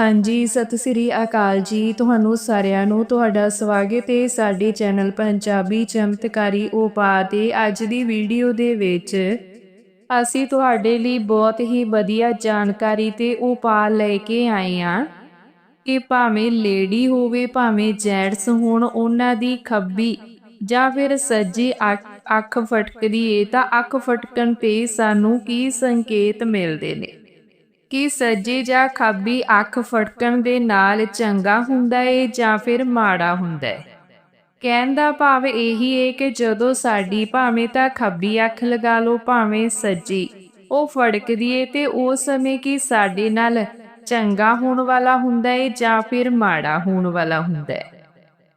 ਹਾਂਜੀ, ਸਤਿ ਸ੍ਰੀ ਅਕਾਲ ਜੀ। ਤੁਹਾਨੂੰ ਸਾਰਿਆਂ ਨੂੰ ਤੁਹਾਡਾ ਸਵਾਗਤ ਹੈ ਸਾਡੇ ਚੈਨਲ ਪੰਜਾਬੀ ਚਮਤਕਾਰੀ ਉਪਾਅ ਤੇ ਅੱਜ ਦੀ ਵੀਡੀਓ ਦੇ ਵਿੱਚ ਅਸੀਂ ਤੁਹਾਡੇ ਲਈ ਬਹੁਤ ਹੀ ਵਧੀਆ ਜਾਣਕਾਰੀ ਤੇ ਉਪਾਅ ਲੈ ਕੇ ਆਏ ਹਾਂ ਕਿ ਭਾਵੇਂ ਲੇਡੀ ਹੋਵੇ, ਭਾਵੇਂ ਜੈਂਟਸ ਹੋਣ, ਉਹਨਾਂ ਦੀ ਖੱਬੀ ਜਾਂ ਫਿਰ ਸੱਜੀ ਅੱਖ ਅੱਖ ਫਟਕਦੀ ਏ ਤਾਂ ਅੱਖ ਫਟਕਣ ਤੇ ਸਾਨੂੰ ਕੀ ਸੰਕੇਤ ਮਿਲਦੇ ਨੇ? ਕਿ ਸੱਜੇ ਜਾਂ ਖੱਬੀ ਅੱਖ ਫਟਕਣ ਦੇ ਨਾਲ ਚੰਗਾ ਹੁੰਦਾ ਏ ਜਾਂ ਫਿਰ ਮਾੜਾ ਹੁੰਦਾ ਏ? ਕਹਿਣ ਦਾ ਭਾਵ ਇਹੀ ਏ ਕਿ ਜਦੋਂ ਸਾਡੀ ਭਾਵੇਂ ਤਾਂ ਖੱਬੀ ਅੱਖ ਲਗਾ ਲਓ, ਭਾਵੇਂ ਸੱਜੀ, ਉਹ ਫੜਕਦੀ ਏ ਤੇ ਉਸ ਸਮੇਂ ਕੀ ਸਾਡੇ ਨਾਲ ਚੰਗਾ ਹੋਣ ਵਾਲਾ ਹੁੰਦਾ ਏ ਜਾਂ ਫਿਰ ਮਾੜਾ ਹੋਣ ਵਾਲਾ ਹੁੰਦਾ ਏ?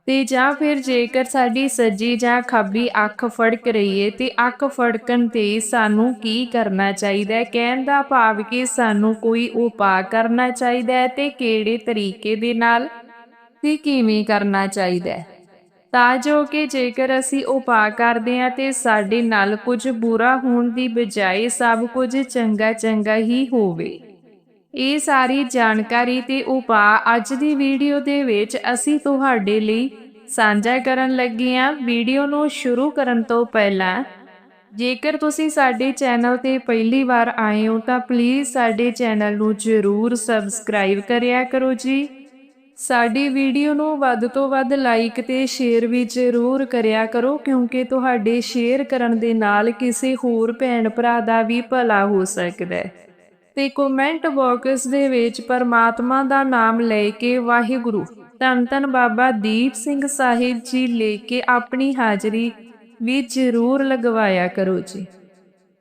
ਤੇ ਜਾਂ ਫਿਰ ਜੇਕਰ ਸਾਡੀ ਸੱਜੀ ਜਾਂ ਖੱਬੀ ਅੱਖ ਫੜਕ ਰਹੀ ਏ, ਤੇ ਅੱਖ ਫੜਕਣ ਤੇ ਸਾਨੂੰ ਕੀ ਕਰਨਾ ਚਾਹੀਦਾ ਹੈ ਕਹਿਣ ਦਾ ਭਾਵ ਕਿ ਸਾਨੂੰ ਕੋਈ ਉਪਾਅ ਕਰਨਾ ਚਾਹੀਦਾ ਹੈ ਤੇ ਕਿਹੜੇ ਤਰੀਕੇ ਦੇ ਨਾਲ ਤੇ ਕਿਵੇਂ ਕਰਨਾ ਚਾਹੀਦਾ ਹੈ ਤਾਂ ਜੋ ਕਿ ਜੇਕਰ ਅਸੀਂ ਉਪਾਅ ਕਰਦੇ ਹਾਂ ਤੇ ਸਾਡੇ ਨਾਲ ਕੁਝ ਬੁਰਾ ਹੋਣ ਦੀ ਬਜਾਏ ਸਭ ਕੁਝ ਚੰਗਾ ਚੰਗਾ ਹੀ ਹੋਵੇ। ਇਹ ਸਾਰੀ ਜਾਣਕਾਰੀ ਤੇ ਉਪਾਅ ਅੱਜ ਦੀ ਵੀਡੀਓ ਦੇ ਵਿੱਚ ਅਸੀਂ ਤੁਹਾਡੇ ਲਈ ਸਾਂਝਾ ਕਰਨ ਲੱਗੇ ਹਾਂ। ਵੀਡੀਓ ਨੂੰ ਸ਼ੁਰੂ ਕਰਨ ਤੋਂ ਪਹਿਲਾਂ ਜੇਕਰ ਤੁਸੀਂ ਸਾਡੇ ਚੈਨਲ ਤੇ ਪਹਿਲੀ ਵਾਰ ਆਏ ਹੋ ਤਾਂ ਪਲੀਜ਼ ਸਾਡੇ ਚੈਨਲ ਨੂੰ ਜ਼ਰੂਰ ਸਬਸਕ੍ਰਾਈਬ ਕਰਿਆ ਕਰੋ ਜੀ। ਸਾਡੀ ਵੀਡੀਓ ਨੂੰ ਵੱਧ ਤੋਂ ਵੱਧ ਲਾਈਕ ਤੇ ਸ਼ੇਅਰ ਵੀ ਜ਼ਰੂਰ ਕਰਿਆ ਕਰੋ ਕਿਉਂਕਿ ਤੁਹਾਡੇ ਸ਼ੇਅਰ ਕਰਨ ਦੇ ਨਾਲ ਕਿਸੇ ਹੋਰ ਭੈਣ ਭਰਾ ਦਾ ਵੀ ਭਲਾ ਹੋ ਸਕਦਾ ਹੈ। ਤੇ ਕਮੈਂਟ ਬਾਕਸ ਦੇ ਵਿੱਚ ਪਰਮਾਤਮਾ ਦਾ ਨਾਮ ਲੈ ਕੇ ਵਾਹਿਗੁਰੂ, ਧੰਨ ਧੰਨ ਬਾਬਾ ਦੀਪ ਸਿੰਘ ਸਾਹਿਬ ਜੀ ਲੈ ਕੇ ਆਪਣੀ ਹਾਜ਼ਰੀ ਵੀ ਜ਼ਰੂਰ ਲਗਵਾਇਆ ਕਰੋ ਜੀ।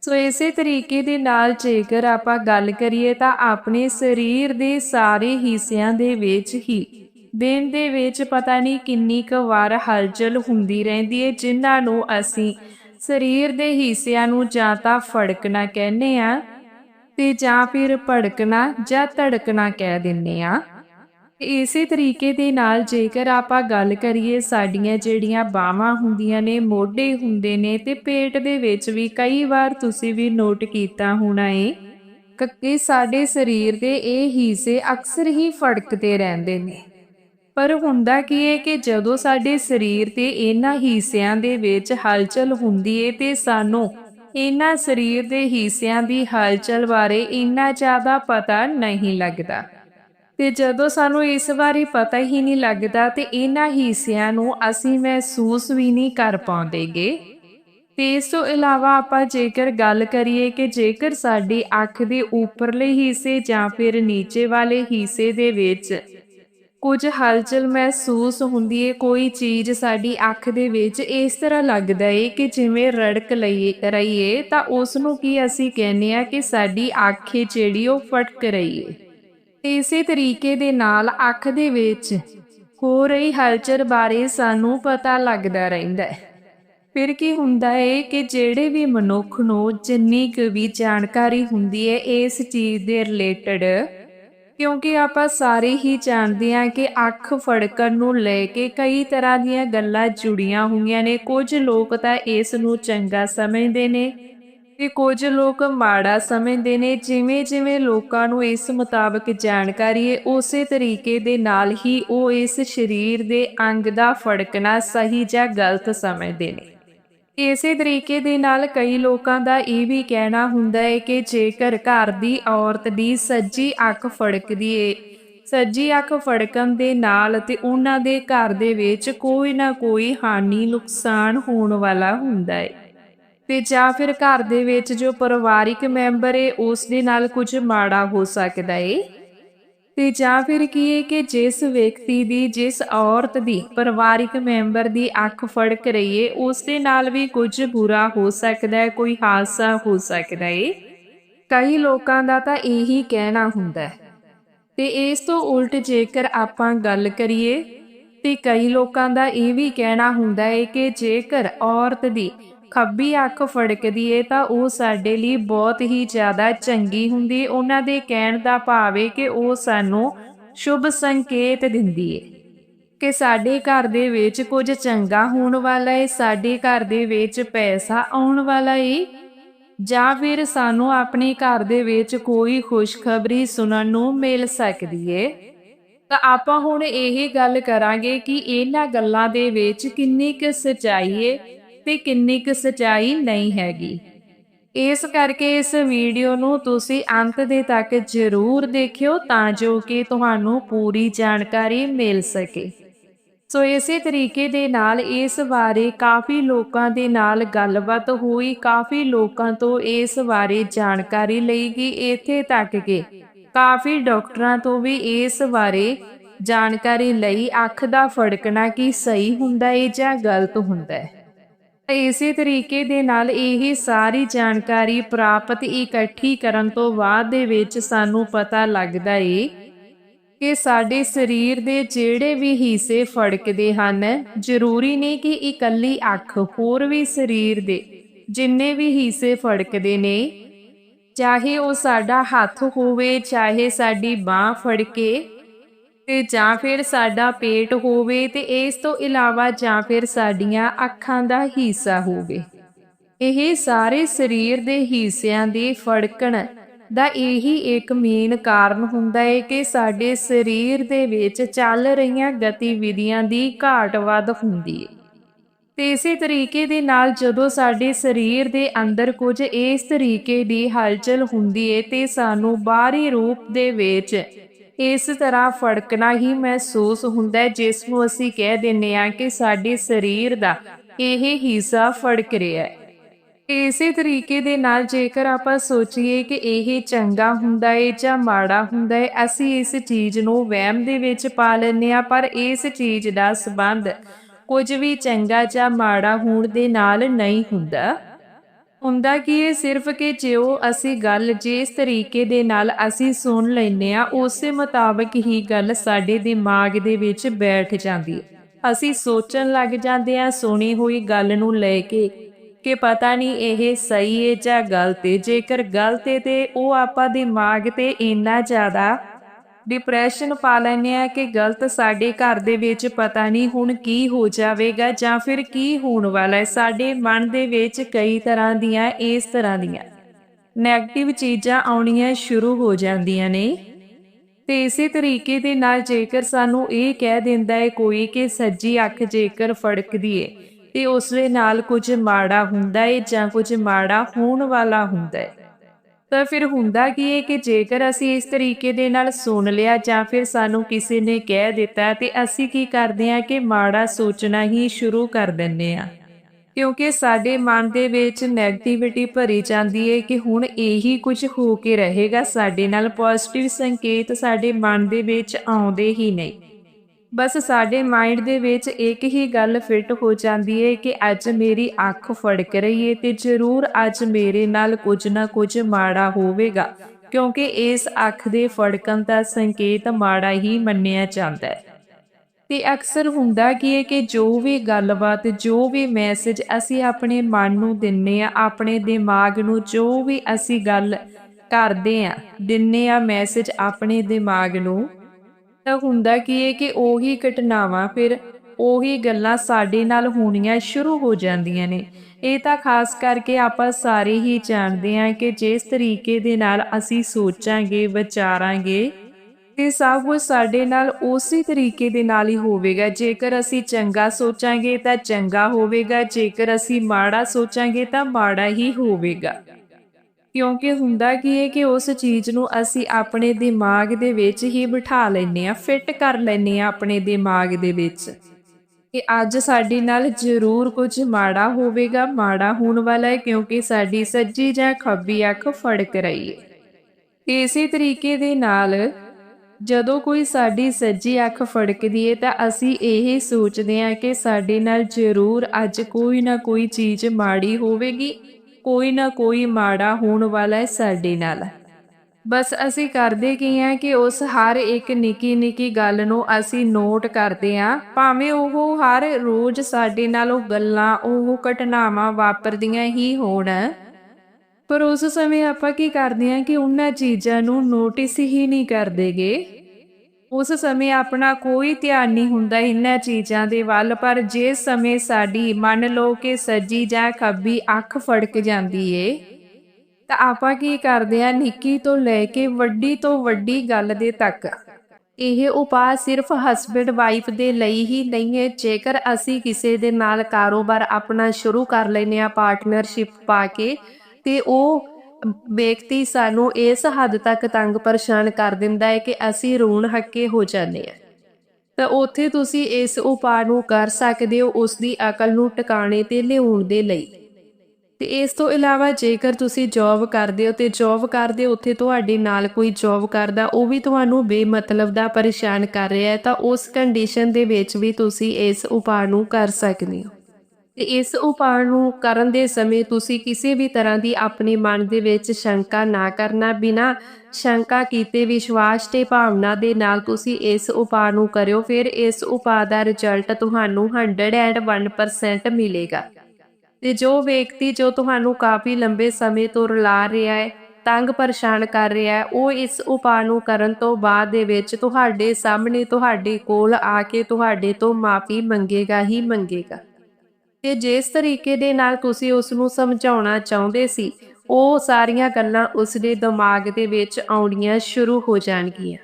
ਸੋ ਇਸੇ ਤਰੀਕੇ ਦੇ ਨਾਲ ਜੇਕਰ ਆਪਾਂ ਗੱਲ ਕਰੀਏ ਤਾਂ ਆਪਣੇ ਸਰੀਰ ਦੇ ਸਾਰੇ ਹਿੱਸਿਆਂ ਦੇ ਵਿੱਚ ਹੀ ਦਿਨ ਦੇ ਵਿੱਚ ਪਤਾ ਨਹੀਂ ਕਿੰਨੀ ਕੁ ਵਾਰ ਹਲਚਲ ਹੁੰਦੀ ਰਹਿੰਦੀ ਹੈ ਜਿਨ੍ਹਾਂ ਨੂੰ ਅਸੀਂ ਸਰੀਰ ਦੇ ਹਿੱਸਿਆਂ ਨੂੰ ਜਾਂ ਤਾਂ ਫੜਕਣਾ ਕਹਿੰਦੇ ਆ ਤੇ ਜਾਂ ਫਿਰ ਭੜਕਣਾ ਜਾਂ ਧੜਕਣਾ ਕਹਿ ਦਿੰਨੇ ਆ ਇਸੇ ਤਰੀਕੇ ਦੇ ਨਾਲ ਜੇਕਰ ਆਪਾਂ ਗੱਲ ਕਰੀਏ, ਸਾਡੀਆਂ ਜਿਹੜੀਆਂ ਬਾਹਾਂ ਹੁੰਦੀਆਂ ਨੇ, ਮੋਢੇ ਹੁੰਦੇ ਨੇ ਤੇ ਪੇਟ ਦੇ ਵਿੱਚ ਵੀ ਕਈ ਵਾਰ ਤੁਸੀਂ ਵੀ ਨੋਟ ਕੀਤਾ ਹੋਣਾ ਏ ਕਿ ਸਾਡੇ ਸਰੀਰ ਦੇ ਇਹ ਹਿੱਸੇ ਅਕਸਰ ਹੀ ਫੜਕਦੇ ਰਹਿੰਦੇ ਨੇ। ਪਰ ਹੁੰਦਾ ਕੀ ਹੈ ਕਿ ਜਦੋਂ ਸਾਡੇ ਸਰੀਰ ਤੇ ਇਹਨਾਂ ਹਿੱਸਿਆਂ ਦੇ ਵਿੱਚ ਹਲਚਲ ਹੁੰਦੀ ਏ ਤੇ ਸਾਨੂੰ ਇਹਨਾਂ ਸਰੀਰ ਦੇ ਹਿੱਸਿਆਂ ਦੀ ਹਲਚਲ ਬਾਰੇ ਇੰਨਾ ਜ਼ਿਆਦਾ ਪਤਾ ਨਹੀਂ ਲੱਗਦਾ। ਤੇ ਜਦੋਂ ਸਾਨੂੰ ਇਸ ਬਾਰੇ ਪਤਾ ਹੀ ਨਹੀਂ ਲੱਗਦਾ ਤੇ ਇਹਨਾਂ ਹਿੱਸਿਆਂ ਨੂੰ ਅਸੀਂ ਮਹਿਸੂਸ ਵੀ ਨਹੀਂ ਕਰ ਪਾਉਂਦੇਗੇ। ਤੇ ਇਸ ਤੋਂ ਇਲਾਵਾ ਆਪਾਂ ਜੇਕਰ ਗੱਲ ਕਰੀਏ ਕਿ ਜੇਕਰ ਸਾਡੀ ਅੱਖ ਦੇ ਉੱਪਰਲੇ ਹਿੱਸੇ ਜਾਂ ਫਿਰ ਨੀਚੇ ਵਾਲੇ ਹਿੱਸੇ ਦੇ ਵਿੱਚ ਕੁਝ ਹਲਚਲ ਮਹਿਸੂਸ ਹੁੰਦੀ ਹੈ ਕੋਈ ਚੀਜ਼ ਸਾਡੀ ਅੱਖ ਦੇ ਵਿੱਚ ਇਸ ਤਰ੍ਹਾਂ ਲੱਗਦਾ ਏ ਕਿ ਜਿਵੇਂ ਰੜਕ ਲਈ ਰਹੀ ਏ ਤਾਂ ਉਸ ਨੂੰ ਕੀ ਅਸੀਂ ਕਹਿੰਦੇ ਆ ਕਿ ਸਾਡੀ ਅੱਖ ਜਿਹੜੀ ਉਹ ਫਟਕ ਰਹੀ ਏ। ਇਸੇ ਤਰੀਕੇ ਦੇ ਨਾਲ ਅੱਖ ਦੇ ਵਿੱਚ ਹੋ ਰਹੀ ਹਲਚਲ ਬਾਰੇ ਸਾਨੂੰ ਪਤਾ ਲੱਗਦਾ ਰਹਿੰਦਾ ਹੈ। ਫਿਰ ਕੀ ਹੁੰਦਾ ਹੈ ਕਿ ਜਿਹੜੇ ਵੀ ਮਨੁੱਖ ਨੂੰ ਜਿੰਨੀ ਕੁ ਵੀ ਜਾਣਕਾਰੀ ਹੁੰਦੀ ਹੈ ਇਸ ਚੀਜ਼ ਦੇ ਰਿਲੇਟਡ ਕਿਉਂਕਿ ਆਪਾਂ ਸਾਰੇ ਹੀ ਜਾਣਦੇ ਹਾਂ ਕਿ ਅੱਖ ਫੜਕਣ ਨੂੰ ਲੈ ਕੇ ਕਈ ਤਰ੍ਹਾਂ ਦੀਆਂ ਗੱਲਾਂ ਜੁੜੀਆਂ ਹੋਈਆਂ ਨੇ। ਕੁਝ ਲੋਕ ਤਾਂ ਇਸ ਨੂੰ ਚੰਗਾ ਸਮਝਦੇ ਨੇ ਤੇ ਕੁਝ ਲੋਕ ਮਾੜਾ ਸਮਝਦੇ ਨੇ। ਜਿਵੇਂ ਜਿਵੇਂ ਲੋਕਾਂ ਨੂੰ ਇਸ ਮੁਤਾਬਕ ਜਾਣਕਾਰੀ ਹੈ, ਉਸੇ ਤਰੀਕੇ ਦੇ ਨਾਲ ਹੀ ਉਹ ਇਸ ਸਰੀਰ ਦੇ ਅੰਗ ਦਾ ਫੜਕਣਾ ਸਹੀ ਜਾਂ ਗਲਤ ਸਮਝਦੇ ਨੇ। ਇਸੇ ਤਰੀਕੇ ਦੇ ਨਾਲ ਕਈ ਲੋਕਾਂ ਦਾ ਇਹ ਵੀ ਕਹਿਣਾ ਹੁੰਦਾ ਹੈ ਕਿ ਜੇਕਰ ਘਰ ਦੀ ਔਰਤ ਦੀ ਸੱਜੀ ਅੱਖ ਫੜਕਦੀ ਏ, ਸੱਜੀ ਅੱਖ ਫੜਕਣ ਦੇ ਨਾਲ ਤੇ ਉਹਨਾਂ ਦੇ ਘਰ ਦੇ ਵਿੱਚ ਕੋਈ ਨਾ ਕੋਈ ਹਾਨੀ ਨੁਕਸਾਨ ਹੋਣ ਵਾਲਾ ਹੁੰਦਾ ਹੈ ਤੇ ਜਾਂ ਫਿਰ ਘਰ ਦੇ ਵਿੱਚ ਜੋ ਪਰਿਵਾਰਿਕ ਮੈਂਬਰ ਏ, ਉਸ ਦੇ ਨਾਲ ਕੁਝ ਮਾੜਾ ਹੋ ਸਕਦਾ ਏ। ਤੇ ਜਾਂ ਫਿਰ ਕੀ ਹੈ ਕਿ ਜਿਸ ਵਿਅਕਤੀ ਦੀ, ਜਿਸ ਔਰਤ ਦੀ ਪਰਿਵਾਰਿਕ ਮੈਂਬਰ ਦੀ ਅੱਖ ਫੜਕ ਰਹੀ ਏ, ਉਸ ਦੇ ਨਾਲ ਵੀ ਕੁਝ ਬੁਰਾ ਹੋ ਸਕਦਾ ਹੈ, ਕੋਈ ਹਾਦਸਾ ਹੋ ਸਕਦਾ ਏ। ਕਈ ਲੋਕਾਂ ਦਾ ਤਾਂ ਇਹੀ ਕਹਿਣਾ ਹੁੰਦਾ ਹੈ। ਤੇ ਇਸ ਤੋਂ ਉਲਟ ਜੇਕਰ ਆਪਾਂ ਗੱਲ ਕਰੀਏ, ਤੇ ਕਈ ਲੋਕਾਂ ਦਾ ਇਹ ਵੀ ਕਹਿਣਾ ਹੁੰਦਾ ਹੈ ਕਿ ਜੇਕਰ ਔਰਤ ਦੀ ਖੱਬੀ ਅੱਖ ਫੜਕਦੀ ਏ ਤਾਂ ਉਹ ਸਾਡੇ ਲਈ ਬਹੁਤ ਹੀ ਜ਼ਿਆਦਾ ਚੰਗੀ ਹੁੰਦੀ ਉਹਨਾਂ ਦੇ ਕਹਿਣ ਦਾ ਭਾਵ ਏ ਕਿ ਉਹ ਸਾਨੂੰ ਸ਼ੁਭ ਸੰਕੇਤ ਦਿੰਦੀ ਏ। ਕਿ ਸਾਡੇ ਘਰ ਦੇ ਵਿੱਚ ਕੁਝ ਚੰਗਾ ਹੋਣ ਵਾਲਾ ਏ, ਸਾਡੇ ਘਰ ਦੇ ਵਿੱਚ ਪੈਸਾ ਆਉਣ ਵਾਲਾ ਏ। ਜਾਂ ਫਿਰ ਸਾਨੂੰ ਆਪਣੇ ਘਰ ਦੇ ਵਿੱਚ ਕੋਈ ਖੁਸ਼ਖਬਰੀ ਸੁਣਨ ਨੂੰ ਮਿਲ ਸਕਦੀ ਏ। ਤਾਂ ਆਪਾਂ ਹੁਣ ਇਹ ਗੱਲ ਕਰਾਂਗੇ ਕਿ ਇਹਨਾਂ ਗੱਲਾਂ ਦੇ ਵਿੱਚ ਕਿੰਨੀ ਕੁ ਸਚਾਈ ਏ। ਤੇ ਕਿੰਨੀ ਕੁ ਸਚਾਈ ਨਹੀਂ ਹੈਗੀ। ਇਸ ਕਰਕੇ ਇਸ ਵੀਡੀਓ ਨੂੰ ਤੁਸੀਂ ਅੰਤ ਦੇ ਤੱਕ ਜ਼ਰੂਰ ਦੇਖਿਓ ਤਾਂ ਜੋ ਕਿ ਤੁਹਾਨੂੰ ਪੂਰੀ ਜਾਣਕਾਰੀ ਮਿਲ ਸਕੇ। ਸੋ ਇਸੇ ਤਰੀਕੇ ਦੇ ਨਾਲ ਇਸ ਬਾਰੇ ਕਾਫੀ ਲੋਕਾਂ ਦੇ ਨਾਲ ਗੱਲਬਾਤ ਹੋਈ, ਕਾਫੀ ਲੋਕਾਂ ਤੋਂ ਇਸ ਬਾਰੇ ਜਾਣਕਾਰੀ ਲਈ ਗਈ ਇੱਥੇ ਤੱਕ ਕਿ ਕਾਫੀ ਡਾਕਟਰਾਂ ਤੋਂ ਵੀ ਇਸ ਬਾਰੇ ਜਾਣਕਾਰੀ ਲਈ ਅੱਖ ਦਾ ਫੜਕਣਾ ਕੀ ਸਹੀ ਹੁੰਦਾ ਹੈ ਜਾਂ ਗਲਤ ਹੁੰਦਾ ਹੈ ਇਸੇ ਤਰੀਕੇ ਦੇ ਨਾਲ ਇਹ ਸਾਰੀ ਜਾਣਕਾਰੀ ਪ੍ਰਾਪਤ ਇਕੱਠੀ ਕਰਨ ਤੋਂ ਬਾਅਦ ਦੇ ਵਿੱਚ ਸਾਨੂੰ ਪਤਾ ਲੱਗਦਾ ਏ ਕਿ ਸਾਡੇ ਸਰੀਰ ਦੇ ਜਿਹੜੇ ਵੀ ਹਿੱਸੇ ਫੜਕਦੇ ਹਨ, ਜ਼ਰੂਰੀ ਨਹੀਂ ਕਿ ਇਕੱਲੀ ਅੱਖ, ਹੋਰ ਵੀ ਸਰੀਰ ਦੇ ਜਿੰਨੇ ਵੀ ਹਿੱਸੇ ਫੜਕਦੇ ਨੇ, ਚਾਹੇ ਉਹ ਸਾਡਾ ਹੱਥ ਹੋਵੇ, ਚਾਹੇ ਸਾਡੀ ਬਾਹ ਫੜਕੇ ਤੇ ਜਾਂ ਫਿਰ ਸਾਡਾ ਪੇਟ ਹੋਵੇ ਤੇ ਇਸ ਤੋਂ ਇਲਾਵਾ ਜਾਂ ਫਿਰ ਸਾਡੀਆਂ ਅੱਖਾਂ ਦਾ ਹਿੱਸਾ ਹੋਵੇ। ਇਹ ਸਾਰੇ ਸਰੀਰ ਦੇ ਹਿੱਸਿਆਂ ਦੀ ਫੜਕਣ ਦਾ ਇਹੀ ਇੱਕ ਮੇਨ ਕਾਰਨ ਹੁੰਦਾ ਹੈ ਕਿ ਸਾਡੇ ਸਰੀਰ ਦੇ ਵਿੱਚ ਚੱਲ ਰਹੀਆਂ ਗਤੀਵਿਧੀਆਂ ਦੀ ਘਾਟ ਵੱਧ ਹੁੰਦੀ ਹੈ ਤੇ ਇਸੇ ਤਰੀਕੇ ਦੇ ਨਾਲ ਜਦੋਂ ਸਾਡੇ ਸਰੀਰ ਦੇ ਅੰਦਰ ਕੁਝ ਇਸ ਤਰੀਕੇ ਦੀ ਹਲਚਲ ਹੁੰਦੀ ਹੈ ਤੇ ਸਾਨੂੰ ਬਾਹਰੀ ਰੂਪ ਦੇ ਵਿੱਚ ਇਸ ਤਰ੍ਹਾਂ ਫੜਕਣਾ ਹੀ ਮਹਿਸੂਸ ਹੁੰਦਾ ਹੈ, ਜਿਸ ਨੂੰ ਅਸੀਂ ਕਹਿ ਦਿੰਨੇ ਆ ਕਿ ਸਾਡੇ ਸਰੀਰ ਦਾ ਇਹ ਹਿੱਸਾ ਫੜਕ ਰਿਹਾ ਹੈ। ਇਸੇ ਤਰੀਕੇ ਦੇ ਨਾਲ ਜੇਕਰ ਆਪਾਂ ਸੋਚੀਏ ਕਿ ਇਹ ਚੰਗਾ ਹੁੰਦਾ ਹੈ ਜਾਂ ਮਾੜਾ ਹੁੰਦਾ ਹੈ, ਅਸੀਂ ਇਸ ਚੀਜ਼ ਨੂੰ ਵਹਿਮ ਦੇ ਵਿੱਚ ਪਾ ਲੈਂਦੇ ਆ ਪਰ ਇਸ ਚੀਜ਼ ਦਾ ਸਬੰਧ ਕੁਝ ਵੀ ਚੰਗਾ ਜਾਂ ਮਾੜਾ ਹੋਣ ਦੇ ਨਾਲ ਨਹੀਂ ਹੁੰਦਾ। ਹੁੰਦਾ ਕਿ ਇਹ ਸਿਰਫ ਕਿ ਜਿਉ ਅਸੀਂ ਗੱਲ ਜਿਸ ਤਰੀਕੇ ਦੇ ਨਾਲ ਅਸੀਂ ਸੁਣ ਲੈਨੇ ਆ ਉਸੇ ਮੁਤਾਬਕ ਹੀ ਗੱਲ ਸਾਡੇ ਦਿਮਾਗ ਦੇ ਵਿੱਚ ਬੈਠ ਜਾਂਦੀ ਹੈ। ਅਸੀਂ ਸੋਚਣ ਲੱਗ ਜਾਂਦੇ ਆ ਸੁਣੀ ਹੋਈ ਗੱਲ ਨੂੰ ਲੈ ਕੇ ਕਿ ਪਤਾ ਨਹੀਂ ਇਹ ਸਹੀ ਹੈ ਜਾਂ ਗਲਤ ਹੈ। ਜੇਕਰ ਗਲਤ ਹੈ ਤੇ ਉਹ ਆਪਾਂ ਦਿਮਾਗ ਤੇ ਇੰਨਾ ਜ਼ਿਆਦਾ ਡਿਪਰੈਸ਼ਨ ਪਾ ਲੈਂਦੇ ਆ ਕਿ ਗਲਤ ਸਾਡੇ ਘਰ ਦੇ ਵਿੱਚ ਪਤਾ ਨਹੀਂ ਹੁਣ ਕੀ ਹੋ ਜਾਵੇਗਾ ਜਾਂ ਫਿਰ ਕੀ ਹੋਣ ਵਾਲਾ ਹੈ। ਸਾਡੇ ਮਨ ਦੇ ਵਿੱਚ ਕਈ ਤਰ੍ਹਾਂ ਦੀਆਂ, ਇਸ ਤਰ੍ਹਾਂ ਦੀਆਂ 네ਗੇਟਿਵ ਚੀਜ਼ਾਂ ਆਉਣੀਆਂ ਸ਼ੁਰੂ ਹੋ ਜਾਂਦੀਆਂ ਨੇ। ਤੇ ਇਸੇ ਤਰੀਕੇ ਦੇ ਨਾਲ ਜੇਕਰ ਸਾਨੂੰ ਇਹ ਕਹਿ ਦਿੰਦਾ ਹੈ ਕੋਈ ਕਿ ਸੱਜੀ ਅੱਖ ਜੇਕਰ ਫੜਕਦੀ ਏ ਤੇ ਉਸ ਦੇ ਨਾਲ ਕੁਝ ਮਾੜਾ ਹੁੰਦਾ ਹੈ ਜਾਂ ਕੁਝ ਮਾੜਾ ਹੋਣ ਵਾਲਾ ਹੁੰਦਾ ਹੈ। ਤਾਂ ਫਿਰ ਹੁੰਦਾ ਕੀ ਹੈ ਕਿ ਜੇਕਰ ਅਸੀਂ ਇਸ ਤਰੀਕੇ ਦੇ ਨਾਲ ਸੁਣ ਲਿਆ ਜਾਂ ਫਿਰ ਸਾਨੂੰ ਕਿਸੇ ਨੇ ਕਹਿ ਦਿੱਤਾ ਤੇ ਅਸੀਂ ਕੀ ਕਰਦੇ ਹਾਂ ਕਿ ਮਾੜਾ ਸੋਚਣਾ ਹੀ ਸ਼ੁਰੂ ਕਰ ਦਿੰਨੇ ਆ ਕਿਉਂਕਿ ਸਾਡੇ ਮਨ ਦੇ ਵਿੱਚ 네ਗੇਟਿਵਿਟੀ ਭਰੀ ਜਾਂਦੀ ਹੈ ਕਿ ਹੁਣ ਇਹੀ ਕੁਝ ਹੋ ਕੇ ਰਹੇਗਾ, ਸਾਡੇ ਨਾਲ ਪੋਜ਼ਿਟਿਵ ਸੰਕੇਤ ਸਾਡੇ ਮਨ ਦੇ ਵਿੱਚ ਆਉਂਦੇ ਹੀ ਨਹੀਂ। ਬਸ ਸਾਡੇ ਮਾਈਂਡ ਦੇ ਵਿੱਚ ਇੱਕ ਹੀ ਗੱਲ ਫਿੱਟ ਹੋ ਜਾਂਦੀ ਹੈ ਕਿ ਅੱਜ ਮੇਰੀ ਅੱਖ ਫੜਕ ਰਹੀ ਹੈ ਤੇ ਜ਼ਰੂਰ ਅੱਜ ਮੇਰੇ ਨਾਲ ਕੁਝ ਨਾ ਕੁਝ ਮਾੜਾ ਹੋਵੇਗਾ, ਕਿਉਂਕਿ ਇਸ ਅੱਖ ਦੇ ਫੜਕਣ ਦਾ ਸੰਕੇਤ ਮਾੜਾ ਹੀ ਮੰਨਿਆ ਜਾਂਦਾ ਹੈ ਤੇ ਅਕਸਰ ਹੁੰਦਾ ਕੀ ਹੈ ਕਿ ਜੋ ਵੀ ਗੱਲਬਾਤ, ਜੋ ਵੀ ਮੈਸੇਜ ਅਸੀਂ ਆਪਣੇ ਮਨ ਨੂੰ ਦਿੰਨੇ ਆ, ਆਪਣੇ ਦਿਮਾਗ ਨੂੰ ਜੋ ਵੀ ਅਸੀਂ ਗੱਲ ਕਰਦੇ ਆ, ਦਿੰਨੇ ਆ ਮੈਸੇਜ ਆਪਣੇ ਦਿਮਾਗ ਨੂੰ ਤਾਂ ਹੁੰਦਾ ਕੀ ਹੈ ਕਿ ਉਹੀ ਘਟਨਾਵਾਂ ਫਿਰ ਉਹੀ ਗੱਲਾਂ ਸਾਡੇ ਨਾਲ ਹੋਣੀਆਂ ਸ਼ੁਰੂ ਹੋ ਜਾਂਦੀਆਂ ਨੇ। ਇਹ ਤਾਂ ਖਾਸ ਕਰਕੇ ਆਪਾਂ ਸਾਰੇ ਹੀ ਜਾਣਦੇ ਹਾਂ ਕਿ ਜਿਸ ਤਰੀਕੇ ਦੇ ਨਾਲ ਅਸੀਂ ਸੋਚਾਂਗੇ, ਵਿਚਾਰਾਂਗੇ, ਤੇ ਸਭ ਕੁਝ ਸਾਡੇ ਨਾਲ ਉਸੇ ਤਰੀਕੇ ਦੇ ਨਾਲ ਹੀ ਹੋਵੇਗਾ। ਜੇਕਰ ਅਸੀਂ ਚੰਗਾ ਸੋਚਾਂਗੇ ਤਾਂ ਚੰਗਾ ਹੋਵੇਗਾ, ਜੇਕਰ ਅਸੀਂ ਮਾੜਾ ਸੋਚਾਂਗੇ ਤਾਂ ਮਾੜਾ ਹੀ ਹੋਵੇਗਾ। ਕਿਉਂਕਿ ਹੁੰਦਾ ਕੀ ਹੈ ਕਿ ਉਸ ਚੀਜ਼ ਨੂੰ ਅਸੀਂ ਆਪਣੇ ਦਿਮਾਗ ਦੇ ਵਿੱਚ ਹੀ ਬਿਠਾ ਲੈਨੇ ਆ ਫਿੱਟ ਕਰ ਲੈਨੇ ਆ ਆਪਣੇ ਦਿਮਾਗ ਦੇ ਵਿੱਚ। ਕਿ ਅੱਜ ਸਾਡੇ ਨਾਲ ਜ਼ਰੂਰ ਕੁਝ ਮਾੜਾ ਹੋਵੇਗਾ, ਮਾੜਾ ਹੋਣ ਵਾਲਾ ਹੈ ਕਿਉਂਕਿ ਸਾਡੀ ਸੱਜੀ ਜਾਂ ਖੱਬੀ ਅੱਖ ਫੜਕ ਰਹੀ ਹੈ ਤੇ ਇਸੇ ਤਰੀਕੇ ਦੇ ਨਾਲ ਜਦੋਂ ਕੋਈ ਸਾਡੀ ਸੱਜੀ ਅੱਖ ਫੜਕਦੀ ਹੈ ਤਾਂ ਅਸੀਂ ਇਹ ਸੋਚਦੇ ਹਾਂ ਕਿ ਸਾਡੇ ਨਾਲ ਜ਼ਰੂਰ ਅੱਜ ਕੋਈ ਨਾ ਕੋਈ ਚੀਜ਼ ਮਾੜੀ ਹੋਵੇਗੀ। ਕੋਈ ਨਾ ਕੋਈ ਮਾੜਾ ਹੋਣ ਵਾਲਾ ਹੈ ਸਾਡੇ ਨਾਲ। ਬਸ ਅਸੀਂ ਕਰਦੇ ਕੀ ਆ ਕਿ ਉਸ ਹਰ ਇੱਕ ਨਿੱਕੀ ਨਿੱਕੀ ਗੱਲ ਨੂੰ ਅਸੀਂ ਨੋਟ ਕਰਦੇ ਆ। ਭਾਵੇਂ ਉਹ ਹਰ ਰੋਜ਼ ਸਾਡੇ ਨਾਲ ਉਹ ਗੱਲਾਂ, ਉਹ ਘਟਨਾਵਾਂ ਵਾਪਰਦੀਆਂ ਹੀ ਹੋਣ। ਪਰ ਉਸ ਸਮੇਂ ਆਪਾਂ ਕੀ ਕਰਦੇ ਆ ਕਿ ਉਹਨਾਂ ਚੀਜ਼ਾਂ ਨੂੰ ਨੋਟਿਸ ਹੀ ਨਹੀਂ ਕਰਦੇਗੇ ਉਸ ਸਮੇਂ ਆਪਣਾ ਕੋਈ ਧਿਆਨ ਨਹੀਂ ਹੁੰਦਾ ਇਹਨਾਂ ਚੀਜ਼ਾਂ ਦੇ ਵੱਲ, ਪਰ ਜੇ ਸਮੇਂ ਸਾਡੀ ਮੰਨ ਲਓ ਕਿ ਸੱਜੀ ਜਾਂ ਖੱਬੀ ਅੱਖ ਫੜਕ ਜਾਂਦੀ ਏ, ਤਾਂ ਆਪਾਂ ਕੀ ਕਰਦੇ ਆ ਨਿੱਕੀ ਤੋਂ ਲੈ ਕੇ ਵੱਡੀ ਤੋਂ ਵੱਡੀ ਗੱਲ ਦੇ ਤੱਕ। ਇਹ ਉਪਾਅ ਸਿਰਫ ਹਸਬੈਂਡ ਵਾਈਫ ਦੇ ਲਈ ਹੀ ਨਹੀਂ ਹੈ, ਜੇਕਰ ਅਸੀਂ ਕਿਸੇ ਦੇ ਨਾਲ ਕਾਰੋਬਾਰ ਆਪਣਾ ਸ਼ੁਰੂ ਕਰ ਲੈਨੇ ਆ ਪਾਰਟਨਰਸ਼ਿਪ ਪਾ ਕੇ, ਤੇ ਉਹ ਵਿਅਕਤੀ ਸਾਨੂੰ ਇਸ ਹੱਦ ਤੱਕ ਤੰਗ ਪਰੇਸ਼ਾਨ ਕਰ ਦਿੰਦਾ ਹੈ ਕਿ ਅਸੀਂ ਰੋਣ ਹੱਕੇ ਹੋ ਜਾਂਦੇ ਹਾਂ। ਤਾਂ ਉੱਥੇ ਤੁਸੀਂ ਇਸ ਉਪਾਅ ਨੂੰ ਕਰ ਸਕਦੇ ਹੋ ਉਸ ਦੀ ਅਕਲ ਨੂੰ ਟਿਕਾਣੇ ਤੇ ਲਿਆਉਣ ਦੇ ਲਈ। ਤੇ ਇਸ ਤੋਂ ਇਲਾਵਾ ਜੇਕਰ ਤੁਸੀਂ ਜੌਬ ਕਰਦੇ ਹੋ ਤੇ ਜੌਬ ਕਰਦੇ ਹੋ, ਉੱਥੇ ਤੁਹਾਡੇ ਨਾਲ ਕੋਈ ਜੌਬ ਕਰਦਾ ਉਹ ਵੀ ਤੁਹਾਨੂੰ ਬੇਮਤਲਬ ਦਾ ਪਰੇਸ਼ਾਨ ਕਰ ਰਿਹਾ ਹੈ ਤਾਂ ਉਸ ਕੰਡੀਸ਼ਨ ਦੇ ਵਿੱਚ ਵੀ ਤੁਸੀਂ ਇਸ ਉਪਾਅ ਨੂੰ ਕਰ ਸਕਦੇ ਹੋ। ਤੇ ਇਸ ਉਪਾਅ ਨੂੰ ਕਰਨ ਦੇ ਸਮੇਂ ਤੁਸੀਂ ਕਿਸੇ ਵੀ ਤਰ੍ਹਾਂ ਦੀ ਆਪਣੇ ਮਨ ਦੇ ਵਿੱਚ ਸ਼ੰਕਾ ਨਾ ਕਰਨਾ, ਬਿਨਾ ਸ਼ੰਕਾ ਕੀਤੇ ਵਿਸ਼ਵਾਸ ਤੇ ਭਾਵਨਾ ਦੇ ਨਾਲ ਤੁਸੀਂ ਇਸ ਉਪਾਅ ਨੂੰ ਕਰਿਓ, ਫਿਰ ਇਸ ਉਪਾਅ ਦਾ ਰਿਜ਼ਲਟ ਤੁਹਾਨੂੰ 101% ਮਿਲੇਗਾ। ਤੇ ਜੋ ਵਿਅਕਤੀ ਜੋ ਤੁਹਾਨੂੰ ਕਾਫੀ ਲੰਬੇ ਸਮੇਂ ਤੋਂ ਰਲਾ ਰਿਹਾ ਹੈ, ਤੰਗ ਪਰੇਸ਼ਾਨ ਕਰ ਰਿਹਾ ਹੈ, ਉਹ ਇਸ ਉਪਾਅ ਨੂੰ ਕਰਨ ਤੋਂ ਬਾਅਦ ਦੇ ਵਿੱਚ ਤੁਹਾਡੇ ਸਾਹਮਣੇ ਤੁਹਾਡੇ ਕੋਲ ਆ ਕੇ ਤੁਹਾਡੇ ਤੋਂ ਮਾਫੀ ਮੰਗੇਗਾ ਹੀ ਮੰਗੇਗਾ। ਤੇ ਜਿਸ ਤਰੀਕੇ ਦੇ ਨਾਲ ਤੁਸੀਂ ਉਸ ਨੂੰ ਸਮਝਾਉਣਾ ਚਾਹੁੰਦੇ ਸੀ, ਉਹ ਸਾਰੀਆਂ ਗੱਲਾਂ ਉਸ ਦੇ ਦਿਮਾਗ ਦੇ ਵਿੱਚ ਆਉਣੀਆਂ ਸ਼ੁਰੂ ਹੋ ਜਾਣਗੀਆਂ।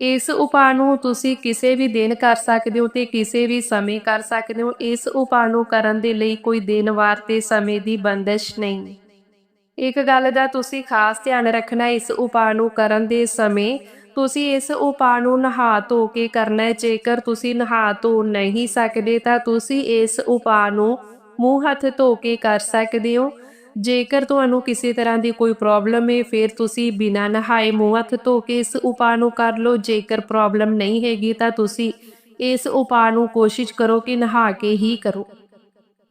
ਇਸ ਉਪਾਅ ਨੂੰ ਤੁਸੀਂ ਕਿਸੇ ਵੀ ਦਿਨ ਕਰ ਸਕਦੇ ਹੋ ਤੇ ਕਿਸੇ ਵੀ ਸਮੇਂ ਕਰ ਸਕਦੇ ਹੋ। ਇਸ ਉਪਾਅ ਨੂੰ ਕਰਨ ਦੇ ਲਈ ਕੋਈ ਦਿਨ ਵਾਰ ਤੇ ਸਮੇਂ ਦੀ ਬੰਦਸ਼ ਨਹੀਂ। ਇੱਕ ਗੱਲ ਦਾ ਤੁਸੀਂ ਖਾਸ ਧਿਆਨ ਰੱਖਣਾ, ਇਸ ਉਪਾਅ ਨੂੰ ਕਰਨ ਦੇ ਸਮੇਂ ਤੁਸੀਂ ਇਸ ਉਪਾਅ ਨੂੰ ਨਹਾ ਧੋ ਕੇ ਕਰਨਾ ਹੈ। ਜੇਕਰ ਤੁਸੀਂ ਨਹਾ ਧੋ ਨਹੀਂ ਸਕਦੇ ਤਾਂ ਤੁਸੀਂ ਇਸ ਉਪਾਅ ਨੂੰ ਮੂੰਹ ਹੱਥ ਧੋ ਕੇ ਕਰ ਸਕਦੇ ਹੋ। ਜੇਕਰ ਤੁਹਾਨੂੰ ਕਿਸੇ ਤਰ੍ਹਾਂ ਦੀ ਕੋਈ ਪ੍ਰੋਬਲਮ ਹੈ, ਫਿਰ ਤੁਸੀਂ ਬਿਨਾਂ ਨਹਾਏ ਮੂੰਹ ਹੱਥ ਧੋ ਕੇ ਇਸ ਉਪਾਅ ਨੂੰ ਕਰ ਲਓ। ਜੇਕਰ ਪ੍ਰੋਬਲਮ ਨਹੀਂ ਹੈਗੀ ਤਾਂ ਤੁਸੀਂ ਇਸ ਉਪਾਅ ਨੂੰ ਕੋਸ਼ਿਸ਼ ਕਰੋ ਕਿ ਨਹਾ ਕੇ ਹੀ ਕਰੋ।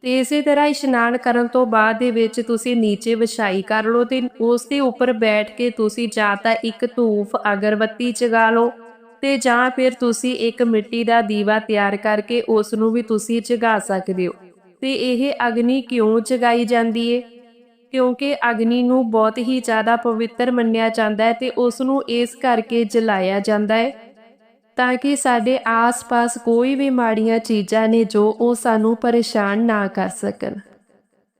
ਤੇ ਇਸੇ ਤਰ੍ਹਾਂ ਇਸ਼ਨਾਨ ਕਰਨ ਤੋਂ ਬਾਅਦ ਦੇ ਵਿੱਚ ਤੁਸੀਂ ਨੀਚੇ ਵਿਛਾਈ ਕਰ ਲਓ ਤੇ ਉਸ ਦੇ ਉੱਪਰ ਬੈਠ ਕੇ ਤੁਸੀਂ ਜਾਂ ਤਾਂ ਇੱਕ ਧੂਫ, ਅਗਰਬੱਤੀ ਜਗਾ ਲਓ ਤੇ ਜਾਂ ਫਿਰ ਤੁਸੀਂ ਇੱਕ ਮਿੱਟੀ ਦਾ ਦੀਵਾ ਤਿਆਰ ਕਰਕੇ ਉਸ ਨੂੰ ਵੀ ਤੁਸੀਂ ਜਗਾ ਸਕਦੇ ਹੋ। ਤੇ ਇਹ ਅਗਨੀ ਕਿਉਂ ਜਗਾਈ ਜਾਂਦੀ ਏ? ਕਿਉਂਕਿ ਅਗਨੀ ਨੂੰ ਬਹੁਤ ਹੀ ਜ਼ਿਆਦਾ ਪਵਿੱਤਰ ਮੰਨਿਆ ਜਾਂਦਾ ਹੈ ਤੇ ਉਸ ਨੂੰ ਇਸ ਕਰਕੇ ਜਲਾਇਆ ਜਾਂਦਾ ਹੈ। ਤਾਂ ਕਿ ਸਾਡੇ ਆਸ-ਪਾਸ ਕੋਈ ਵੀ ਮਾੜੀਆਂ ਚੀਜ਼ਾਂ ਨੇ ਜੋ ਉਹ ਸਾਨੂੰ ਪਰੇਸ਼ਾਨ ਨਾ ਕਰ ਸਕਣ।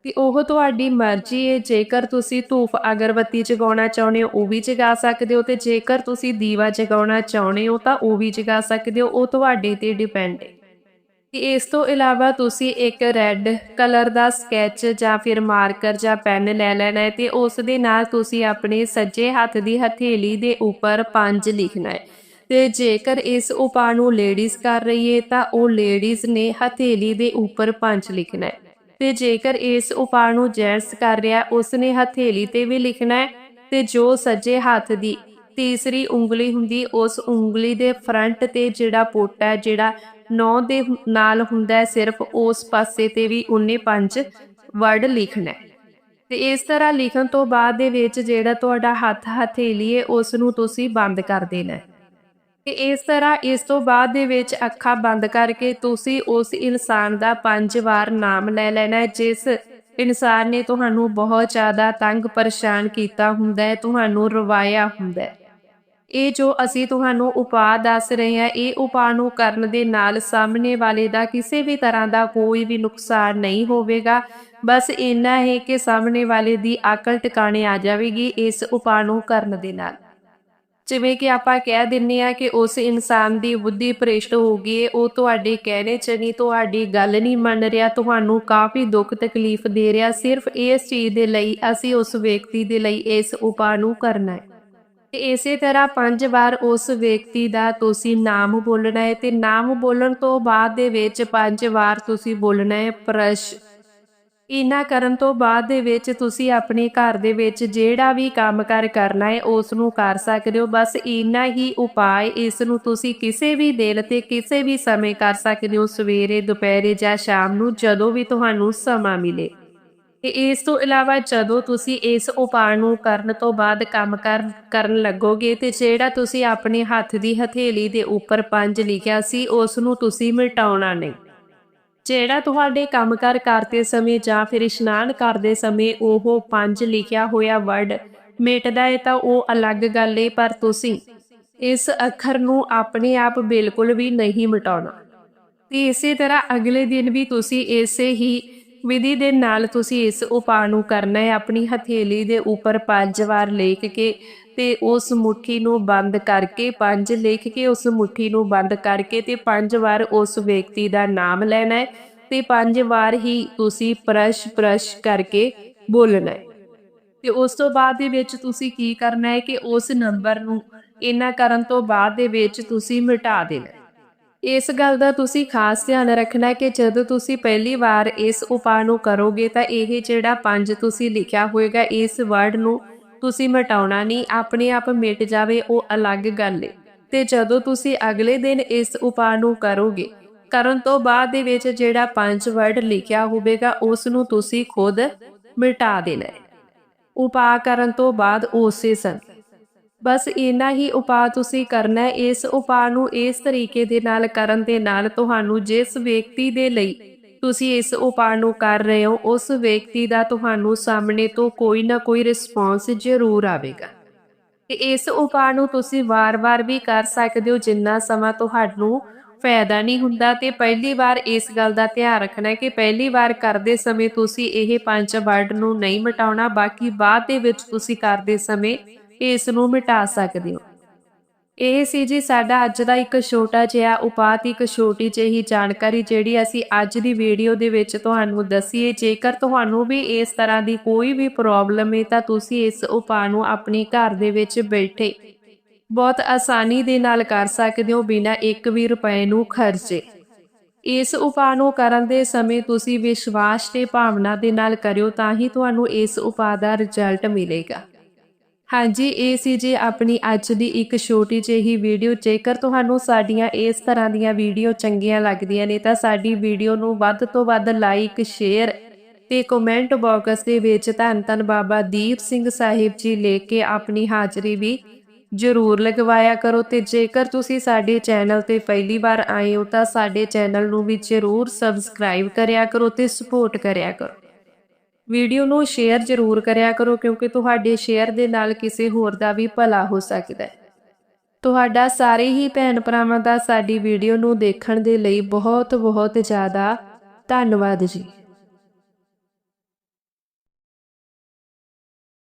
ਤੇ ਉਹ ਤੁਹਾਡੀ ਮਰਜ਼ੀ ਹੈ ਜੇਕਰ ਤੁਸੀਂ ਧੂਫ ਅਗਰਬੱਤੀ ਜਗਾਉਣਾ ਚਾਹੁੰਦੇ ਹੋ, ਉਹ ਵੀ ਜਗਾ ਸਕਦੇ ਹੋ ਤੇ ਜੇਕਰ ਤੁਸੀਂ ਦੀਵਾ ਜਗਾਉਣਾ ਚਾਹੁੰਦੇ ਹੋ ਤਾਂ ਉਹ ਵੀ ਜਗਾ ਸਕਦੇ ਹੋ, ਉਹ ਤੁਹਾਡੇ ਤੇ ਡਿਪੈਂਡ ਹੈ ਤੇ ਇਸ ਤੋਂ ਇਲਾਵਾ ਤੁਸੀਂ ਇੱਕ ਰੈੱਡ ਕਲਰ ਦਾ ਸਕੈਚ ਜਾਂ ਫਿਰ ਮਾਰਕਰ ਜਾਂ ਪੈਨ ਲੈ ਲੈਣਾ ਹੈ ਤੇ ਉਸ ਦੇ ਨਾਲ ਤੁਸੀਂ ਆਪਣੇ ਸੱਜੇ ਹੱਥ ਦੀ ਹਥੇਲੀ ਦੇ ਉੱਪਰ ਪੰਜ ਲਿਖਣਾ ਹੈ ਤੇ ਜੇਕਰ ਇਸ ਉਪਾਅ ਨੂੰ ਲੇਡੀਜ਼ ਕਰ ਰਹੀ ਹੈ ਤਾਂ ਉਹ ਲੇਡੀਜ਼ ਨੇ ਹਥੇਲੀ ਦੇ ਉੱਪਰ ਪੰਜ ਲਿਖਣਾ ਹੈ। ਤੇ ਜੇਕਰ ਇਸ ਉਪਾਅ ਨੂੰ ਜੈਂਟਸ ਕਰ ਰਿਹਾ ਉਸ ਨੇ ਹਥੇਲੀ ਤੇ ਵੀ ਲਿਖਣਾ ਹੈ ਤੇ ਜੋ ਸੱਜੇ ਹੱਥ ਦੀ ਤੀਸਰੀ ਉਂਗਲੀ ਹੁੰਦੀ, ਉਸ ਉਂਗਲੀ ਦੇ ਫਰੰਟ ਤੇ ਜਿਹੜਾ ਪੋਟਾ ਹੈ, ਜਿਹੜਾ ਨੌ ਦੇ ਨਾਲ ਹੁੰਦਾ ਹੈ, ਸਿਰਫ ਉਸ ਪਾਸੇ ਤੇ ਵੀ ਉਹਨੇ ਪੰਜ ਵਰਡ ਲਿਖਣਾ ਹੈ। ਤੇ ਇਸ ਤਰ੍ਹਾਂ ਲਿਖਣ ਤੋਂ ਬਾਅਦ ਦੇ ਵਿੱਚ ਜਿਹੜਾ ਤੁਹਾਡਾ ਹੱਥ ਹਥੇਲੀ ਹੈ, ਉਸ ਨੂੰ ਤੁਸੀਂ ਬੰਦ ਕਰ ਦੇਣਾ ਤੇ ਇਸ ਤਰ੍ਹਾਂ ਇਸ ਤੋਂ ਬਾਅਦ ਦੇ ਵਿੱਚ ਅੱਖਾਂ ਬੰਦ ਕਰਕੇ ਤੁਸੀਂ ਉਸ ਇਨਸਾਨ ਦਾ ਪੰਜ ਵਾਰ ਨਾਮ ਲੈ ਲੈਣਾ ਜਿਸ ਇਨਸਾਨ ਨੇ ਤੁਹਾਨੂੰ ਬਹੁਤ ਜ਼ਿਆਦਾ ਤੰਗ ਪਰੇਸ਼ਾਨ ਕੀਤਾ ਹੁੰਦਾ ਹੈ, ਤੁਹਾਨੂੰ ਰਵਾਇਆ ਹੁੰਦਾ ਹੈ। ਇਹ ਜੋ ਅਸੀਂ ਤੁਹਾਨੂੰ ਉਪਾਅ ਦੱਸ ਰਹੇ ਹਾਂ, ਇਹ ਉਪਾਅ ਨੂੰ ਕਰਨ ਦੇ ਨਾਲ ਸਾਹਮਣੇ ਵਾਲੇ ਦਾ ਕਿਸੇ ਵੀ ਤਰ੍ਹਾਂ ਦਾ ਕੋਈ ਵੀ ਨੁਕਸਾਨ ਨਹੀਂ ਹੋਵੇਗਾ। ਬਸ ਇੰਨਾ ਹੈ ਕਿ ਸਾਹਮਣੇ ਵਾਲੇ ਦੀ ਅਕਲ ਟਿਕਾਣੇ ਆ ਜਾਵੇਗੀ ਇਸ ਉਪਾਅ ਨੂੰ ਕਰਨ ਦੇ ਨਾਲ। ਜਿਵੇਂ ਕਿ ਆਪਾਂ ਕਹਿ ਦਿੰਨੇ ਆ ਕਿ ਉਸ ਇਨਸਾਨ ਦੀ ਬੁੱਧੀ ਭ੍ਰਿਸ਼ਟ ਹੋ ਗਈ ਹੈ ਉਹ ਤੁਹਾਡੇ ਕਹਿਣੇ ਚ ਨਹੀਂ, ਤੁਹਾਡੀ ਗੱਲ ਨਹੀਂ ਮੰਨ ਰਿਹਾ, ਤੁਹਾਨੂੰ ਕਾਫੀ ਦੁੱਖ ਤਕਲੀਫ ਦੇ ਰਿਹਾ। ਸਿਰਫ ਇਸ ਚੀਜ਼ ਦੇ ਲਈ ਅਸੀਂ ਉਸ ਵਿਅਕਤੀ ਦੇ ਲਈ ਇਸ ਉਪਾਅ ਨੂੰ ਕਰਨਾ ਹੈ। ਤੇ ਇਸੇ ਤਰ੍ਹਾਂ ਪੰਜ ਵਾਰ ਉਸ ਵਿਅਕਤੀ ਦਾ ਤੁਸੀਂ ਨਾਮ ਬੋਲਣਾ ਹੈ ਤੇ ਨਾਮ ਬੋਲਣ ਤੋਂ ਬਾਅਦ ਦੇ ਵਿੱਚ ਪੰਜ ਵਾਰ ਤੁਸੀਂ ਬੋਲਣਾ ਹੈ ਪ੍ਰਸ਼ ਇਨਾ ਕਰਨ ਤੋਂ ਬਾਅਦ ਦੇ ਵਿੱਚ ਤੁਸੀਂ ਆਪਣੇ ਘਰ ਦੇ ਵਿੱਚ ਜਿਹੜਾ ਵੀ ਕੰਮਕਾਰ ਕਰਨਾ ਹੈ, ਉਸ ਨੂੰ ਕਰ ਸਕਦੇ ਹੋ। ਬਸ ਇੰਨਾ ਹੀ ਉਪਾਅ ਇਸ ਨੂੰ ਤੁਸੀਂ ਕਿਸੇ ਵੀ ਦਿਨ ਤੇ ਕਿਸੇ ਵੀ ਸਮੇਂ ਕਰ ਸਕਦੇ ਹੋ, ਸਵੇਰੇ, ਦੁਪਹਿਰੇ ਜਾਂ ਸ਼ਾਮ ਨੂੰ, ਜਦੋਂ ਵੀ ਤੁਹਾਨੂੰ ਸਮਾਂ ਮਿਲੇ। ਤੇ ਇਸ ਤੋਂ ਇਲਾਵਾ ਜਦੋਂ ਤੁਸੀਂ ਇਸ ਉਪਾਅ ਨੂੰ ਕਰਨ ਤੋਂ ਬਾਅਦ ਕੰਮ ਕਰ, ਕਰਨ ਲੱਗੋਗੇ ਤੇ ਜਿਹੜਾ ਤੁਸੀਂ ਆਪਣੇ ਹੱਥ ਦੀ ਹਥੇਲੀ ਦੇ ਉੱਪਰ ਪੰਜ ਲਿਖਿਆ ਸੀ, ਉਸ ਨੂੰ ਤੁਸੀਂ ਮਿਟਾਉਣਾ ਨਹੀਂ। ਜਿਹੜਾ ਤੁਹਾਡੇ ਕੰਮਕਾਰ ਕਰਦੇ ਸਮੇਂ ਜਾਂ ਫਿਰ ਇਸ਼ਨਾਨ ਕਰਦੇ ਸਮੇਂ ਉਹ ਪੰਜ ਲਿਖਿਆ ਹੋਇਆ ਵਰਡ ਮਿਟਦਾ ਹੈ ਤਾਂ ਉਹ ਅਲੱਗ ਗੱਲ ਹੈ ਪਰ ਤੁਸੀਂ ਇਸ ਅੱਖਰ ਨੂੰ ਆਪਣੇ ਆਪ ਬਿਲਕੁਲ ਵੀ ਨਹੀਂ ਮਿਟਾਉਣਾ। ਤੇ ਇਸੇ ਤਰ੍ਹਾਂ ਅਗਲੇ ਦਿਨ ਵੀ ਤੁਸੀਂ ਇਸੇ ਹੀ ਵਿਧੀ ਦੇ ਨਾਲ ਤੁਸੀਂ ਇਸ ਉਪਾਅ ਨੂੰ ਕਰਨਾ ਹੈ, ਆਪਣੀ ਹਥੇਲੀ ਦੇ ਉੱਪਰ ਪੰਜ ਵਾਰ ਲਿਖ ਕੇ ਤੇ ਉਸ ਮੁਠੀ ਨੂੰ ਬੰਦ ਕਰਕੇ ਪੰਜ ਲਿਖ ਕੇ ਉਸ ਮੁਠੀ ਨੂੰ ਬੰਦ ਕਰਕੇ ਤੇ ਪੰਜ ਵਾਰ ਉਸ ਵਿਅਕਤੀ ਦਾ ਨਾਮ ਲੈਣਾ ਹੈ ਤੇ ਪੰਜ ਵਾਰ ਹੀ ਤੁਸੀਂ ਪ੍ਰਸ਼ ਪ੍ਰਸ਼ ਕਰਕੇ ਬੋਲਣਾ ਹੈ। ਤੇ ਉਸ ਤੋਂ ਬਾਅਦ ਦੇ ਵਿੱਚ ਤੁਸੀਂ ਕੀ ਕਰਨਾ ਹੈ ਕਿ ਉਸ ਨੰਬਰ ਨੂੰ ਇਹਨਾਂ ਕਰਨ ਤੋਂ ਬਾਅਦ ਦੇ ਵਿੱਚ ਤੁਸੀਂ ਮਿਟਾ ਦੇਣਾ ਇਸ ਗੱਲ ਦਾ ਤੁਸੀਂ ਖਾਸ ਧਿਆਨ ਰੱਖਣਾ ਹੈ ਕਿ ਜਦੋਂ ਤੁਸੀਂ ਪਹਿਲੀ ਵਾਰ ਇਸ ਉਪਾਅ ਨੂੰ ਕਰੋਗੇ ਤਾਂ ਇਹ ਜਿਹੜਾ ਪੰਜ ਤੁਸੀਂ ਲਿਖਿਆ ਹੋਏਗਾ ਇਸ ਵਰਡ ਨੂੰ ਤੁਸੀਂ ਮਿਟਾਉਣਾ ਨਹੀਂ, ਆਪਣੇ ਆਪ ਮਿਟ ਜਾਵੇ ਉਹ ਅਲੱਗ ਗੱਲ ਹੈ ਤੇ ਜਦੋਂ ਤੁਸੀਂ ਅਗਲੇ ਦਿਨ ਇਸ ਉਪਾਅ ਨੂੰ ਕਰੋਗੇ, ਕਰਨ ਤੋਂ ਬਾਅਦ ਦੇ ਵਿੱਚ ਜਿਹੜਾ ਪੰਜ ਵਰਡ ਲਿਖਿਆ ਹੋਵੇਗਾ ਉਸ ਨੂੰ ਤੁਸੀਂ ਖੁਦ ਮਿਟਾ ਦੇਣਾ ਹੈ ਉਪਾਅ ਕਰਨ ਤੋਂ ਬਾਅਦ ਉਸੇ ਸਮੇਂ। ਬਸ ਇੰਨਾ ਹੀ ਉਪਾਅ ਤੁਸੀਂ ਕਰਨਾ ਹੈ ਇਸ ਉਪਾਅ ਨੂੰ ਇਸ ਤਰੀਕੇ ਦੇ ਨਾਲ ਕਰਨ ਦੇ ਨਾਲ ਤੁਹਾਨੂੰ ਜਿਸ ਵਿਅਕਤੀ ਦੇ ਲਈ ਤੁਸੀਂ ਇਸ ਉਪਾਅ ਨੂੰ ਕਰ ਰਹੇ ਹੋ, ਉਸ ਵਿਅਕਤੀ ਦਾ ਤੁਹਾਨੂੰ ਸਾਹਮਣੇ ਤੋਂ ਕੋਈ ਨਾ ਕੋਈ ਰਿਸਪੌਂਸ ਜ਼ਰੂਰ ਆਵੇਗਾ। ਤੇ ਇਸ ਉਪਾਅ ਨੂੰ ਤੁਸੀਂ ਵਾਰ-ਵਾਰ ਵੀ ਕਰ ਸਕਦੇ ਹੋ, ਜਿੰਨਾ ਸਮਾਂ ਤੁਹਾਨੂੰ ਫਾਇਦਾ ਨਹੀਂ ਹੁੰਦਾ। ਤੇ ਪਹਿਲੀ ਵਾਰ ਇਸ ਗੱਲ ਦਾ ਧਿਆਨ ਰੱਖਣਾ ਕਿ ਪਹਿਲੀ ਵਾਰ ਕਰਦੇ ਸਮੇਂ ਤੁਸੀਂ ਇਹ ਪੰਜ ਵਰਡ ਨੂੰ ਨਹੀਂ ਮਿਟਾਉਣਾ, ਬਾਕੀ ਬਾਅਦ ਦੇ ਵਿੱਚ ਤੁਸੀਂ ਕਰਦੇ ਸਮੇਂ ਇਸ ਨੂੰ ਮਿਟਾ ਸਕਦੇ ਹੋ। ਇਹ ਸੀ ਜੀ ਸਾਡਾ ਅੱਜ ਦਾ ਇੱਕ ਛੋਟਾ ਜਿਹਾ ਉਪਾਅ ਤੇ ਇੱਕ ਛੋਟੀ ਜਿਹੀ ਜਾਣਕਾਰੀ ਜਿਹੜੀ ਅਸੀਂ ਅੱਜ ਦੀ ਵੀਡੀਓ ਦੇ ਵਿੱਚ ਤੁਹਾਨੂੰ ਦਸੀਏ। ਜੇਕਰ ਤੁਹਾਨੂੰ ਵੀ ਇਸ ਤਰ੍ਹਾਂ ਦੀ ਕੋਈ ਵੀ ਪ੍ਰੋਬਲਮ ਹੈ ਤਾਂ ਤੁਸੀਂ ਇਸ ਉਪਾਅ ਨੂੰ ਆਪਣੇ ਘਰ ਦੇ ਵਿੱਚ ਬੈਠੇ ਬਹੁਤ ਆਸਾਨੀ ਦੇ ਨਾਲ ਕਰ ਸਕਦੇ ਹੋ ਬਿਨਾਂ 1 ਵੀ ਰੁਪਏ ਨੂੰ ਖਰਚੇ। ਇਸ ਉਪਾਅ ਨੂੰ ਕਰਨ ਦੇ ਸਮੇਂ ਤੁਸੀਂ ਵਿਸ਼ਵਾਸ ਤੇ ਭਾਵਨਾ ਦੇ ਨਾਲ ਕਰਿਓ, ਤਾਂ ਹੀ ਤੁਹਾਨੂੰ ਇਸ ਉਪਾਅ ਦਾ ਰਿਜ਼ਲਟ ਮਿਲੇਗਾ। ਹਾਂਜੀ, ਇਹ ਸੀ ਜੀ ਆਪਣੀ ਅੱਜ ਦੀ ਇੱਕ ਛੋਟੀ ਜਿਹੀ ਵੀਡੀਓ। ਜੇਕਰ ਤੁਹਾਨੂੰ ਸਾਡੀਆਂ ਇਸ ਤਰ੍ਹਾਂ ਦੀਆਂ ਵੀਡੀਓ ਚੰਗੀਆਂ ਲੱਗਦੀਆਂ ਨੇ, ਤਾਂ ਸਾਡੀ ਵੀਡੀਓ ਨੂੰ ਵੱਧ ਤੋਂ ਵੱਧ ਲਾਈਕ, ਸ਼ੇਅਰ ਤੇ ਕਮੈਂਟ ਬਾਕਸ ਦੇ ਵਿੱਚ ਧੰਨ ਧੰਨ ਬਾਬਾ ਦੀਪ ਸਿੰਘ ਸਾਹਿਬ ਜੀ ਲੈ ਕੇ ਆਪਣੀ ਹਾਜ਼ਰੀ ਵੀ ਜ਼ਰੂਰ ਲਗਵਾਇਆ ਕਰੋ। ਤੇ ਜੇਕਰ ਤੁਸੀਂ ਸਾਡੇ ਚੈਨਲ ਤੇ ਪਹਿਲੀ ਵਾਰ ਆਏ ਹੋ, ਤਾਂ ਸਾਡੇ ਚੈਨਲ ਨੂੰ ਵੀ ਜ਼ਰੂਰ ਸਬਸਕ੍ਰਾਈਬ ਕਰਿਆ ਕਰੋ ਤੇ ਸਪੋਰਟ ਕਰਿਆ ਕਰੋ। ਵੀਡੀਓ ਨੂੰ ਸ਼ੇਅਰ ਜ਼ਰੂਰ ਕਰਿਆ ਕਰੋ ਕਿਉਂਕਿ ਤੁਹਾਡੇ ਸ਼ੇਅਰ ਦੇ ਨਾਲ ਕਿਸੇ ਹੋਰ ਦਾ ਵੀ ਭਲਾ ਹੋ ਸਕਦਾ ਹੈ। ਤੁਹਾਡਾ ਸਾਰੇ ਹੀ ਭੈਣ ਭਰਾਵਾਂ ਦਾ ਸਾਡੀ ਵੀਡੀਓ ਨੂੰ ਦੇਖਣ ਦੇ ਲਈ ਬਹੁਤ ਬਹੁਤ ਜ਼ਿਆਦਾ ਧੰਨਵਾਦ ਜੀ।